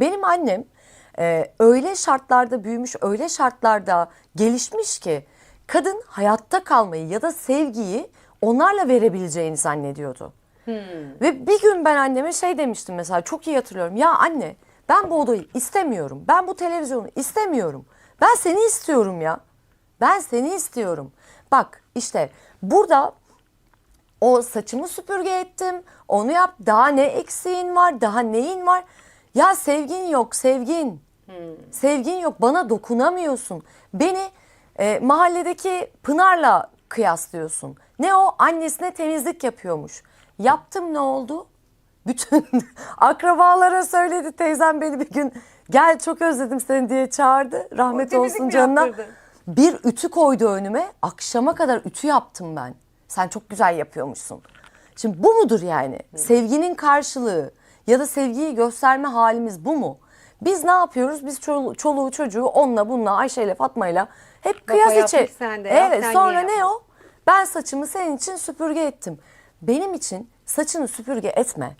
Benim annem e, öyle şartlarda büyümüş, öyle şartlarda gelişmiş ki kadın hayatta kalmayı ya da sevgiyi onlarla verebileceğini zannediyordu. Ve bir gün ben anneme şey demiştim mesela çok iyi hatırlıyorum. Ya anne ben bu odayı istemiyorum. Ben bu televizyonu istemiyorum. Ben seni istiyorum ya. Ben seni istiyorum. Bak işte burada o saçımı süpürge ettim. Onu yap. Daha ne eksiğin var? Daha neyin var? Ya sevgin yok, sevgin. Sevgin yok. Bana dokunamıyorsun. Beni e, mahalledeki Pınar'la kıyaslıyorsun. Ne o? Annesine temizlik yapıyormuş. Yaptım ne oldu? Bütün akrabalara söyledi teyzem beni bir gün gel çok özledim seni diye çağırdı. Rahmet olsun canına. Bir ütü koydu önüme. Akşama kadar ütü yaptım ben. Sen çok güzel yapıyormuşsun. Şimdi bu mudur yani? Sevginin karşılığı ya da sevgiyi gösterme halimiz bu mu? Biz ne yapıyoruz? Biz çoluğu, çoluğu çocuğu onunla bununla Ayşe'yle Fatma'yla hep kıyas içi. sen de, yap, Evet sen sonra ne o? Ben saçımı senin için süpürge ettim. Benim için saçını süpürge etme.